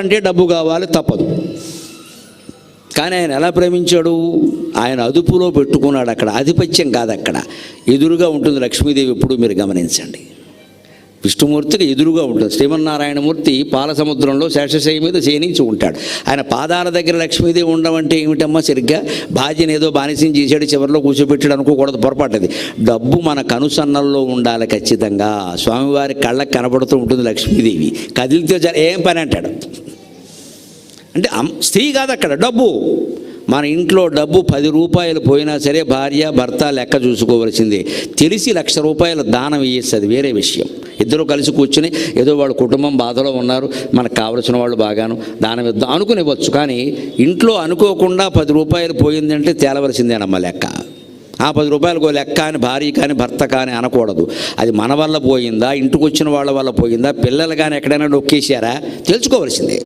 అంటే డబ్బు కావాలి తప్పదు. కానీ ఆయన ఎలా ప్రేమించాడు? ఆయన అదుపులో పెట్టుకున్నాడు అక్కడ. ఆధిపత్యం కాదు అక్కడ. ఎదురుగా ఉంటుంది లక్ష్మీదేవి ఎప్పుడు మీరు గమనించండి. విష్ణుమూర్తికి ఎదురుగా ఉంటుంది. శ్రీమన్నారాయణమూర్తి పాలసముద్రంలో శేషశయ్య మీద శయనించి ఉంటాడు. ఆయన పాదాల దగ్గర లక్ష్మీదేవి ఉండడం అంటే ఏమిటమ్మా సరిగ్గా? భార్యను ఏదో బానిసం చేశాడు చివరిలో కూర్చోబెట్టాడు అనుకోకూడదు పొరపాటుది. డబ్బు మన కనుసన్నల్లో ఉండాలి ఖచ్చితంగా. స్వామివారి కళ్ళకు కనబడుతూ ఉంటుంది లక్ష్మీదేవి. కదిలితే ఏం పని అంటాడు? అంటే స్త్రీ కాదు అక్కడ డబ్బు. మన ఇంట్లో డబ్బు పది రూపాయలు పోయినా సరే భార్య భర్త లెక్క చూసుకోవలసిందే. తెలిసి లక్ష రూపాయలు దానం ఇయ్యేసి అది వేరే విషయం. ఇద్దరు కలిసి కూర్చుని ఏదో వాళ్ళ కుటుంబం బాధలో ఉన్నారు మనకు కావలసిన వాళ్ళు బాగాను దానం ఇద్దాం అనుకునివ్వచ్చు కానీ ఇంట్లో అనుకోకుండా పది రూపాయలు పోయిందంటే తేలవలసిందేనమ్మ లెక్క. ఆ పది రూపాయలకు లెక్క అని భార్య కానీ భర్త కానీ అనకూడదు. అది మన వల్ల పోయిందా ఇంటికి వచ్చిన వాళ్ళ వల్ల పోయిందా పిల్లలు కానీ ఎక్కడైనా నొక్కేశారా? తెలుసుకోవలసిందే.